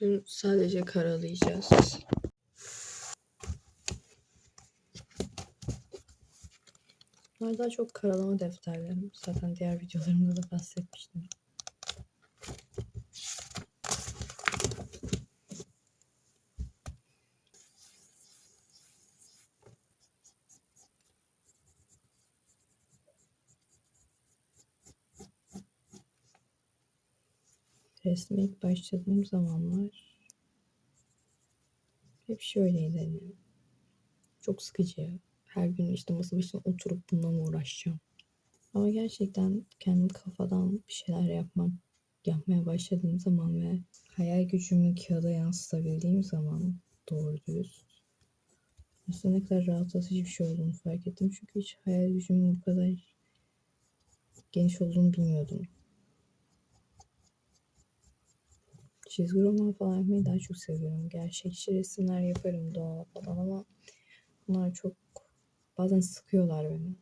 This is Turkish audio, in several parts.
Bunu sadece karalayacağız. Bunlar daha çok karalama defterlerim. Zaten diğer videolarımda da bahsetmiştim. Resme ilk başladığım zamanlar hep şöyleydi hani. Çok sıkıcı. Her gün işte masa başına oturup bununla mı uğraşacağım? Ama gerçekten kendim kafadan bir şeyler yapmak, yapmaya başladığım zaman ve hayal gücümü kağıda yansıtabildiğim zaman doğru dürüst aslında ne kadar rahatlatıcı bir şey olduğunu fark ettim. Çünkü hiç hayal gücümün bu kadar geniş olduğunu bilmiyordum. Çizgi roman falan yapmayı daha çok seviyorum. Gerçekçi resimler yaparım doğal falan ama bunlar çok bazen sıkıyorlar beni.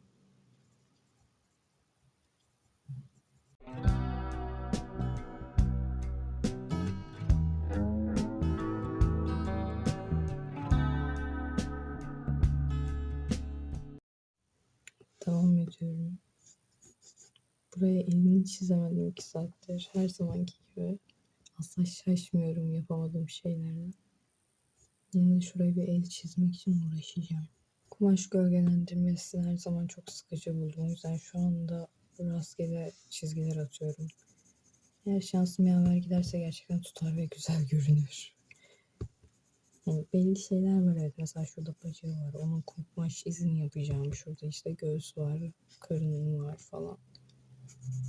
Devam ediyorum. Buraya elini çizemedim iki saattir. Her zamanki gibi. Asla şaşmıyorum yapamadığım şeylerden. Yine şuraya bir el çizmek için uğraşacağım. Kumaş gölgelendirmesini her zaman çok sıkıcı buldum. O yüzden şu anda rastgele çizgiler atıyorum. Eğer şansım yaver giderse gerçekten tutar ve güzel görünür. Yani belli şeyler var evet. Mesela şurada bacağı var. Onun kumaş izini yapacağım. Şurada işte göğüs var, karın var falan.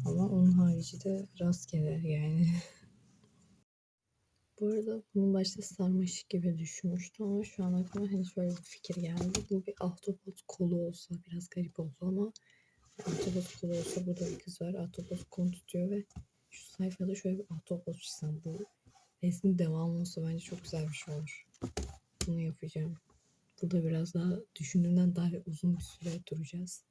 Ama onun harici de rastgele yani. Bu arada bunu başta sarmaşık gibi düşünmüştüm ama şu an aklıma hani şöyle bir fikir geldi. Bu bir ahtapot kolu olsa biraz garip oldu ama ahtapot kolu olsa burada bir kız var. Ahtapot kolu tutuyor ve şu sayfada şöyle bir ahtapot çizsem bu resmin devamı olsa bence çok güzel bir şey olur. Bunu yapacağım. Burada biraz daha düşündüğümden daha uzun bir süre duracağız.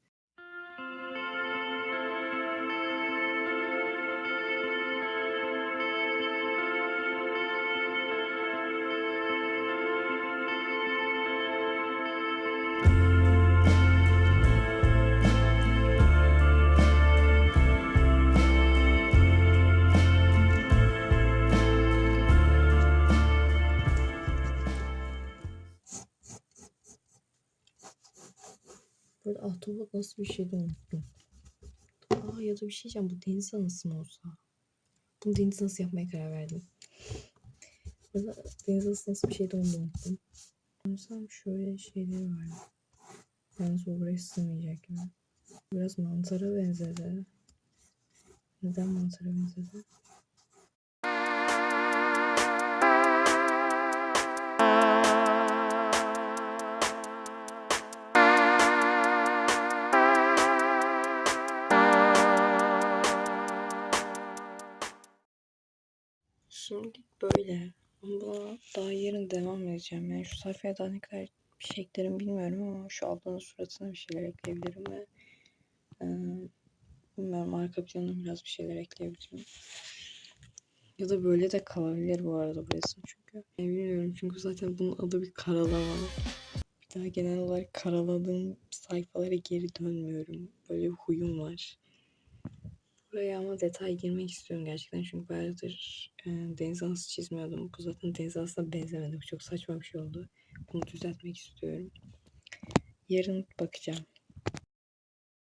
Burada ahtapot nasıl bir şeydi unuttum. Aa ya da bir şey diyeceğim. Bu deniz anası mı olsa? Bunu deniz anası yapmaya karar verdim. Burada deniz anası nasıl bir şeydi onu da unuttum. Sanırsam şöyle şeyleri var. Yalnız bu buraya sığmayacak gibi. Biraz mantara benzedi. Neden mantara benzedi? Şimdilik böyle. Ama daha yarın devam edeceğim. Yani şu sayfaya daha ne kadar bir şey eklerim bilmiyorum ama şu ablanın suratına bir şeyler ekleyebilirim ve e, bilmiyorum arka planına biraz bir şeyler ekleyebilirim. Ya da böyle de kalabilir bu arada bu resim çünkü. Yani bilmiyorum çünkü zaten bunun adı bir karalama. Bir daha genel olarak karaladığım sayfalara geri dönmüyorum. Böyle bir huyum var. Buraya ama detay girmek istiyorum gerçekten çünkü bayağıdır e, deniz anası çizmiyordum. Bu zaten deniz anasına benzemedi. Bu çok saçma bir şey oldu. Bunu düzeltmek istiyorum. Yarın bakacağım.